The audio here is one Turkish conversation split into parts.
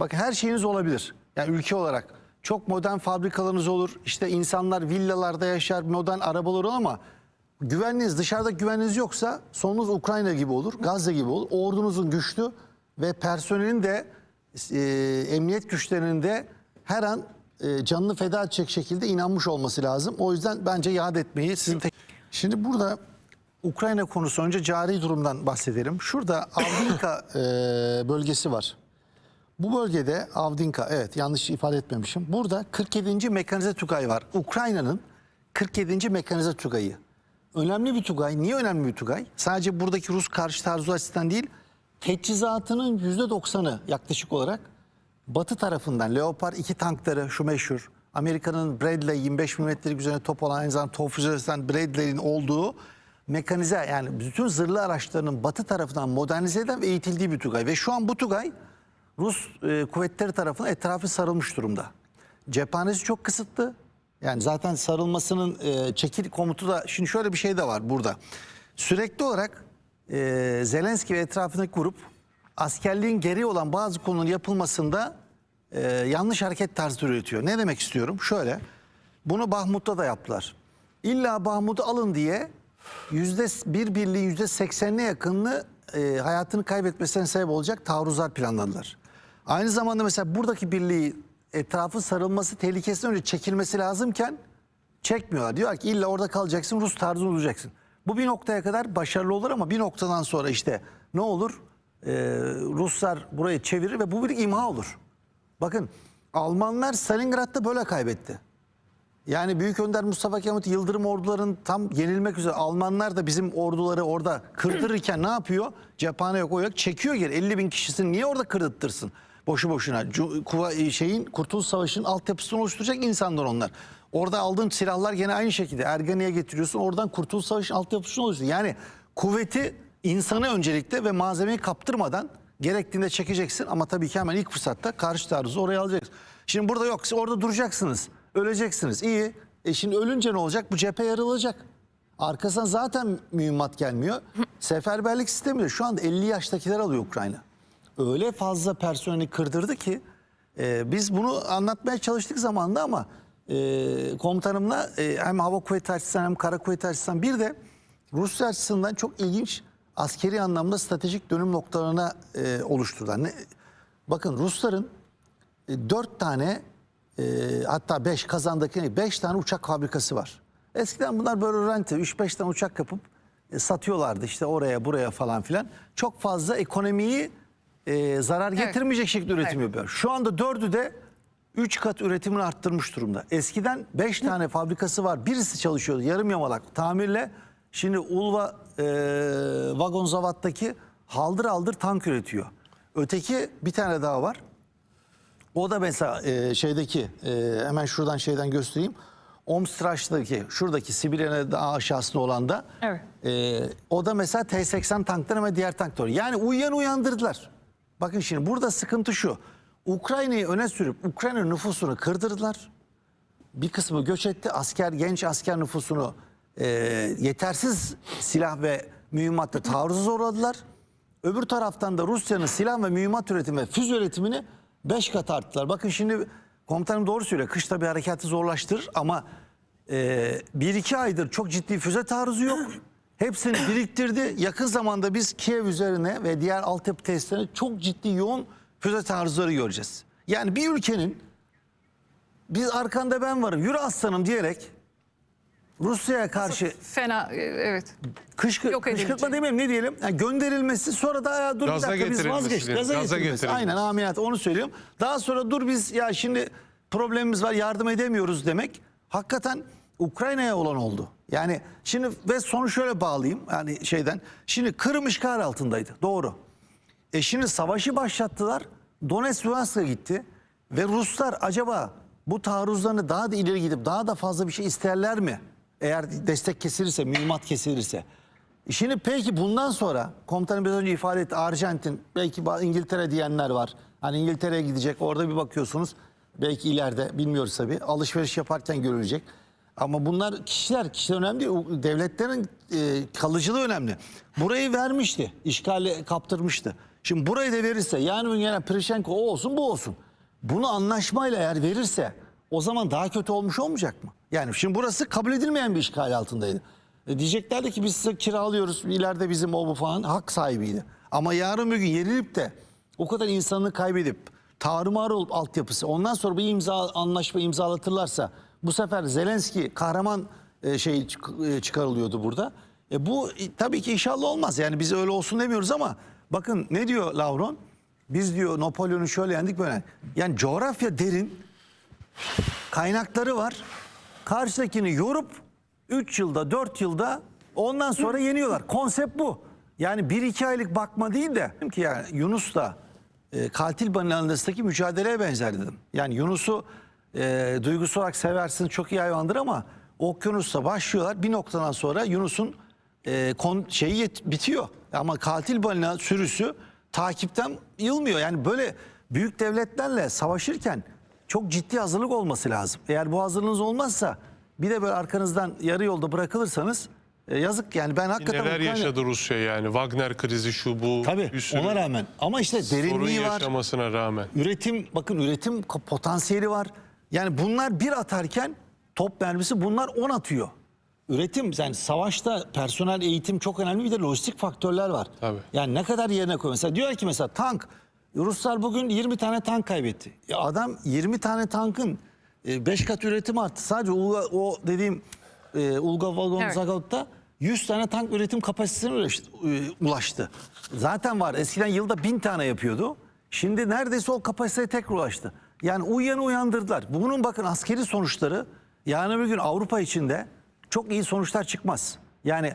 Bak her şeyiniz olabilir. Yani ülke olarak çok modern fabrikalarınız olur. İşte insanlar villalarda yaşar, modern arabalar olur ama güvenliğiniz dışarıda güvenliğiniz yoksa sonunuz Ukrayna gibi olur, Gazze gibi olur. Ordunuzun güçlü ve personelin de e, emniyet güçlerinin de her an e, canını feda edecek şekilde inanmış olması lazım. O yüzden bence yad etmeyi sizin tek... Şimdi burada Ukrayna konusu önce cari durumdan bahsedelim. Şurada Avdinka e, bölgesi var. Bu bölgede Avdinka evet yanlış ifade etmemişim. Burada 47. Mekanize Tugay var. Ukrayna'nın 47. Mekanize Tugayı. Önemli bir Tugay. Niye önemli bir Tugay? Sadece buradaki Rus karşı taarruz açısından değil, teçhizatının %90'ı yaklaşık olarak Batı tarafından Leopard 2 tankları şu meşhur Amerika'nın Bradley 25 milimetrelik üzerine top olan aynı zamanda top füzesinden Bradley'in olduğu mekanize yani bütün zırhlı araçlarının batı tarafından modernize eden ve eğitildiği bir Tugay. Ve şu an bu Tugay Rus e, kuvvetleri tarafından etrafı sarılmış durumda. Cephanesi çok kısıtlı. Yani zaten sarılmasının e, çekil komutu da şimdi şöyle bir şey de var burada. Sürekli olarak e, Zelenski ve etrafındaki grup askerliğin geri olan bazı konuların yapılmasında e, yanlış hareket tarzı üretiyor. Ne demek istiyorum? Şöyle, bunu Bahmut'ta da yaptılar. İlla Bahmut'u alın diye yüzde bir birliğin yüzde seksenine yakınını e, hayatını kaybetmesine sebep olacak taarruzlar planladılar. Aynı zamanda mesela buradaki birliği etrafı sarılması tehlikesinden önce çekilmesi lazımken çekmiyorlar. Diyorlar ki illa orada kalacaksın Rus tarzını olacaksın. Bu bir noktaya kadar başarılı olur ama bir noktadan sonra işte ne olur? Ee, Ruslar burayı çevirir ve bu bir imha olur. Bakın Almanlar Stalingrad'da böyle kaybetti. Yani Büyük Önder Mustafa Kemal Yıldırım orduların tam yenilmek üzere Almanlar da bizim orduları orada kırdırırken ne yapıyor? Cephane yok o yok çekiyor geri 50 bin kişisini niye orada kırdırtırsın? Boşu boşuna kuva- şeyin Kurtuluş Savaşı'nın altyapısını oluşturacak insanlar onlar. Orada aldığın silahlar gene aynı şekilde Ergani'ye getiriyorsun oradan Kurtuluş Savaşı'nın altyapısını oluşturuyorsun. Yani kuvveti insanı öncelikle ve malzemeyi kaptırmadan gerektiğinde çekeceksin ama tabii ki hemen ilk fırsatta karşı taarruzu oraya alacaksın. Şimdi burada yok orada duracaksınız. Öleceksiniz. İyi. E şimdi ölünce ne olacak? Bu cephe yarılacak. Arkasından zaten mühimmat gelmiyor. Seferberlik sistemi de şu anda 50 yaştakiler alıyor Ukrayna. Öyle fazla personeli kırdırdı ki e, biz bunu anlatmaya çalıştık zamanında ama e, komutanımla e, hem hava kuvveti açısından hem kara kuvveti açısından bir de Rusya açısından çok ilginç askeri anlamda stratejik dönüm noktalarına e, oluşturdular. Ne, bakın Rusların e, dört tane e, hatta beş kazandaki beş tane uçak fabrikası var. Eskiden bunlar böyle rente 3-5 tane uçak yapıp e, satıyorlardı işte oraya buraya falan filan. Çok fazla ekonomiyi e, zarar Evet. getirmeyecek şekilde üretim Evet. yapıyor. Şu anda dördü de 3 kat üretimini arttırmış durumda. Eskiden 5 tane fabrikası var. Birisi çalışıyordu yarım yamalak tamirle. Şimdi Ulva e, Vagonzavat'taki haldır haldır tank üretiyor. Öteki bir tane daha var. O da mesela e, şeydeki e, hemen şuradan şeyden göstereyim. Omstraş'taki şuradaki Sibirya'nın daha aşağısında olan da Evet. e, o da mesela T-80 tankları ve diğer tanklar. Yani uyuyan uyandırdılar. Bakın şimdi burada sıkıntı şu. Ukrayna'yı öne sürüp Ukrayna nüfusunu kırdırdılar. Bir kısmı göç etti. Asker, genç asker nüfusunu e, yetersiz silah ve mühimmatla taarruza zorladılar. Öbür taraftan da Rusya'nın silah ve mühimmat üretimi, füze üretimini 5 kat arttılar. Bakın şimdi komutanım doğru söylüyor. Kış tabii harekatı zorlaştırır ama e, bir iki aydır çok ciddi füze taarruzu yok. Hepsini biriktirdi. Yakın zamanda biz Kiev üzerine ve diğer altyapı testlerine çok ciddi yoğun füze taarruzları göreceğiz. Yani bir ülkenin biz arkanda ben varım yürü aslanım diyerek Rusya'ya karşı Fena e, evet. kışkı, Yok kışkırtma demeyeyim ne diyelim yani gönderilmesi sonra da ya dur Gaza bir dakika biz getirilmesi vazgeç diyelim, gaza, gaza getirilmesi. getirilmesi. Aynen ameliyat onu söylüyorum. Daha sonra dur biz ya şimdi problemimiz var yardım edemiyoruz demek hakikaten Ukrayna'ya olan oldu. Yani şimdi ve sonu şöyle bağlayayım yani şeyden. Şimdi Kırım işgal altındaydı doğru. E şimdi savaşı başlattılar. Donetsk Luhansk'a gitti. Ve Ruslar acaba bu taarruzlarını daha da ileri gidip daha da fazla bir şey isterler mi? Eğer destek kesilirse, mühimmat kesilirse. E Şimdi peki bundan sonra komutanım biraz önce ifade etti Arjantin belki İngiltere diyenler var. Hani İngiltere'ye gidecek orada bir bakıyorsunuz belki ileride bilmiyoruz tabii alışveriş yaparken görülecek. Ama bunlar kişiler, kişiler önemli değil. Devletlerin e, kalıcılığı önemli. Burayı vermişti, işgali kaptırmıştı. Şimdi burayı da verirse yani yine Prişenko o olsun bu olsun. Bunu anlaşmayla eğer verirse o zaman daha kötü olmuş olmayacak mı? Yani şimdi burası kabul edilmeyen bir işgal altındaydı. E diyeceklerdi ki biz size kiralıyoruz ileride bizim o bu falan hak sahibiydi. Ama yarın bir gün yenilip de o kadar insanını kaybedip tarumar olup altyapısı ondan sonra bir imza anlaşma imzalatırlarsa bu sefer Zelenski kahraman e, şey e, çıkarılıyordu burada. E bu e, tabii ki inşallah olmaz. Yani biz öyle olsun demiyoruz ama bakın ne diyor Lavron? Biz diyor Napolyon'u şöyle yendik böyle. Yani coğrafya derin, kaynakları var. Karşıdakini yorup 3 yılda 4 yılda ondan sonra yeniyorlar. Konsept bu. Yani 1-2 aylık bakma değil de ki yani Yunus da e, katil balinalarındaki mücadeleye benzer dedim. Yani Yunus'u e, duygusal olarak seversin çok iyi hayvandır ama okyanusta başlıyorlar. Bir noktadan sonra Yunus'un e, kon, şeyi yet- bitiyor. Ama katil balina sürüsü takipten yılmıyor. Yani böyle büyük devletlerle savaşırken çok ciddi hazırlık olması lazım. Eğer bu hazırlığınız olmazsa bir de böyle arkanızdan yarı yolda bırakılırsanız e, yazık yani ben hakikaten Neler Ukrayna- yaşadı Rusya yani Wagner krizi şu bu Tabii bir sürü ona rağmen ama işte sorun derinliği var. yaşamasına rağmen. Üretim bakın üretim potansiyeli var. Yani bunlar bir atarken top mermisi bunlar 10 atıyor. Üretim yani savaşta personel eğitim çok önemli bir de lojistik faktörler var. Tabii. Yani ne kadar yerine koy. Mesela diyor ki mesela tank Ruslar bugün 20 tane tank kaybetti. Ya adam 20 tane tankın 5 kat üretim arttı. Sadece Ulga, o dediğim e, Ulga Vagon Evet. Zagod'da 100 tane tank üretim kapasitesine ulaştı, e, ulaştı. Zaten var. Eskiden yılda 1000 tane yapıyordu. Şimdi neredeyse o kapasiteye tekrar ulaştı. Yani uyuyanı uyandırdılar. Bunun bakın askeri sonuçları yarın bir gün Avrupa içinde çok iyi sonuçlar çıkmaz. Yani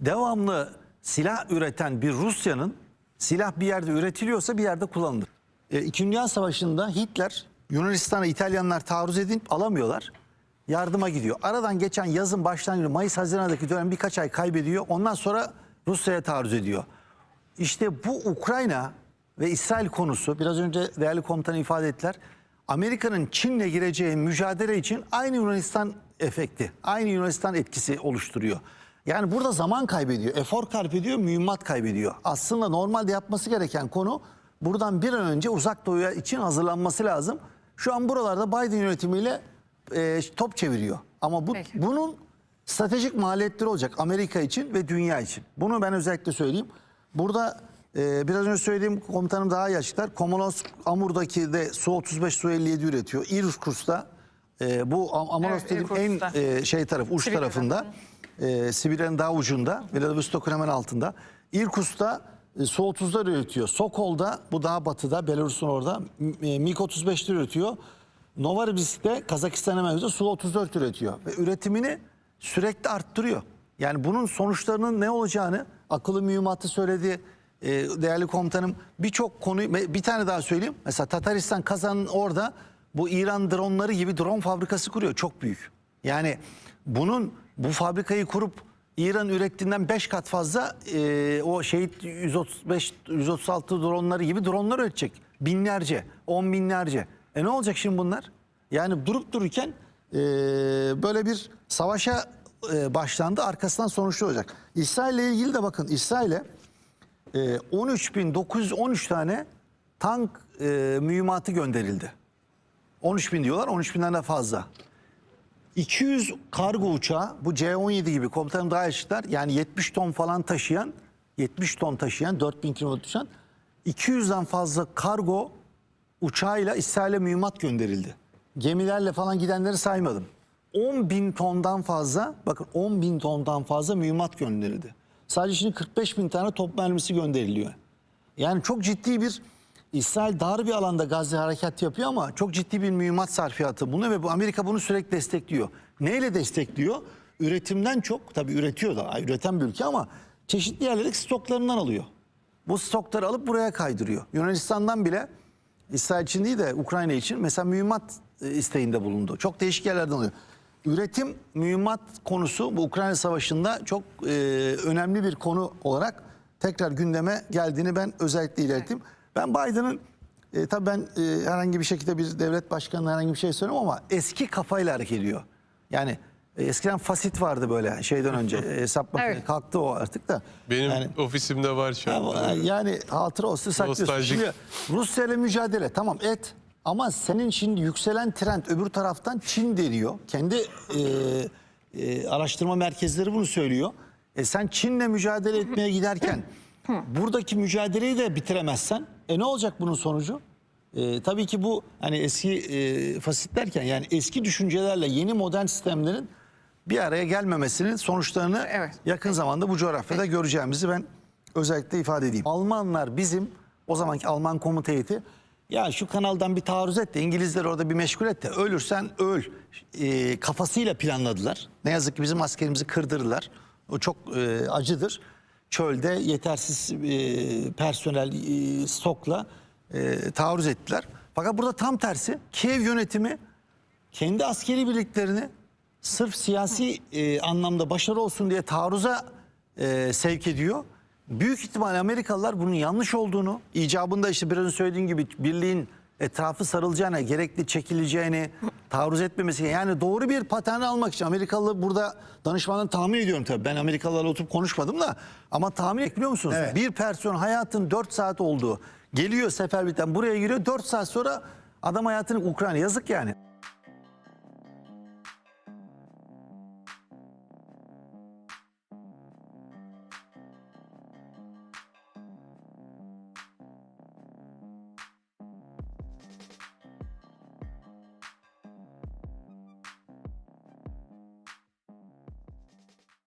devamlı silah üreten bir Rusya'nın silah bir yerde üretiliyorsa bir yerde kullanılır. E, İkinci Dünya Savaşı'nda Hitler Yunanistan'a İtalyanlar taarruz edip alamıyorlar. Yardıma gidiyor. Aradan geçen yazın başlangıcı Mayıs Haziran'daki dönem birkaç ay kaybediyor. Ondan sonra Rusya'ya taarruz ediyor. İşte bu Ukrayna ve İsrail konusu biraz önce değerli komutan ifade ettiler. Amerika'nın Çin'le gireceği mücadele için aynı Yunanistan efekti, aynı Yunanistan etkisi oluşturuyor. Yani burada zaman kaybediyor, efor kaybediyor, mühimmat kaybediyor. Aslında normalde yapması gereken konu buradan bir an önce uzak doğuya için hazırlanması lazım. Şu an buralarda Biden yönetimiyle e, top çeviriyor. Ama bu Peki. bunun stratejik maliyetleri olacak Amerika için ve dünya için. Bunu ben özellikle söyleyeyim. Burada e, biraz önce söylediğim komutanım daha iyi açıklar. Komolos Amur'daki de Su-35, Su-57 üretiyor. Irkutsk'ta e, bu Am- Amoros Evet, dediğim en e, şey taraf uç Sibirya'da. tarafında. E, Sibirya'nın daha ucunda. Vladivostok'un hemen altında. Irkutsk'ta e, Su-30'lar üretiyor. Sokol'da bu daha batıda Belarus'un orada e, MiG-35'ler üretiyor. Novosibirsk'te Kazakistan hemen üzerinde Su-34 üretiyor. Ve üretimini sürekli arttırıyor. Yani bunun sonuçlarının ne olacağını akıllı mühimmatı söyledi e, değerli komutanım. Birçok konuyu bir tane daha söyleyeyim. Mesela Tataristan Kazan'ın orada bu İran dronları gibi drone fabrikası kuruyor. Çok büyük. Yani bunun bu fabrikayı kurup İran ürettiğinden 5 kat fazla e, o şehit 135 136 dronları gibi dronlar üretecek. Binlerce, on binlerce. E ne olacak şimdi bunlar? Yani durup dururken e, böyle bir savaşa e, başlandı. Arkasından sonuçlu olacak. İsrail ile ilgili de bakın İsrail'e e, 13.913 tane tank e, mühimmatı gönderildi. 13 bin diyorlar, 13 binden de fazla. 200 kargo uçağı, bu C-17 gibi komutanım daha açıklar. Yani 70 ton falan taşıyan, 70 ton taşıyan, 4000 kilometre taşıyan 200'den fazla kargo uçağıyla İsrail'e mühimmat gönderildi. Gemilerle falan gidenleri saymadım. 10 bin tondan fazla, bakın 10 bin tondan fazla mühimmat gönderildi. Sadece şimdi 45 bin tane top mermisi gönderiliyor. Yani çok ciddi bir İsrail dar bir alanda Gazze harekat yapıyor ama çok ciddi bir mühimmat sarfiyatı bunu ve bu Amerika bunu sürekli destekliyor. Neyle destekliyor? Üretimden çok tabii üretiyor da üreten bir ülke ama çeşitli yerlerdeki stoklarından alıyor. Bu stokları alıp buraya kaydırıyor. Yunanistan'dan bile İsrail için değil de Ukrayna için mesela mühimmat e, isteğinde bulundu. Çok değişik yerlerden alıyor. Üretim, mühimmat konusu bu Ukrayna Savaşı'nda çok e, önemli bir konu olarak tekrar gündeme geldiğini ben özellikle ilettim. Ben Biden'ın e, tabii ben e, herhangi bir şekilde bir devlet başkanına herhangi bir şey söylemiyorum ama eski kafayla hareket ediyor. Yani E, Eskiden fasit vardı böyle şeyden önce e, hesap makinesi Evet. kalktı o artık da. Benim Yani- ofisimde var şu an. Yani hatıra olsun saklıyorsun. Nostaljik. Şimdi Rusya ile mücadele tamam et ama senin şimdi yükselen trend öbür taraftan Çin deniyor. Kendi e, e, araştırma merkezleri bunu söylüyor. E sen Çin'le mücadele etmeye giderken buradaki mücadeleyi de bitiremezsen e ne olacak bunun sonucu? E, tabii ki bu hani eski e, fasit derken yani eski düşüncelerle yeni modern sistemlerin bir araya gelmemesinin sonuçlarını Evet. yakın zamanda bu coğrafyada göreceğimizi ben özellikle ifade edeyim. Almanlar bizim o zamanki Alman komuta heyeti ya şu kanaldan bir taarruz et de İngilizler orada bir meşgul et de ölürsen öl e, kafasıyla planladılar. Ne yazık ki bizim askerimizi kırdırdılar. O çok e, acıdır. Çölde yetersiz e, personel e, stokla e, taarruz ettiler. Fakat burada tam tersi Kiev yönetimi kendi askeri birliklerini sırf siyasi e, anlamda başarı olsun diye taarruza e, sevk ediyor. Büyük ihtimal Amerikalılar bunun yanlış olduğunu, icabında işte biraz önce söylediğim gibi birliğin etrafı sarılacağına, gerekli çekileceğini, taarruz etmemesi yani doğru bir patern almak için Amerikalı burada danışmandan tahmin ediyorum tabii. Ben Amerikalılarla oturup konuşmadım da ama tahmin et biliyor musunuz? Evet. Bir person hayatın 4 saat olduğu geliyor seferberlikten buraya giriyor 4 saat sonra adam hayatını Ukrayna yazık yani.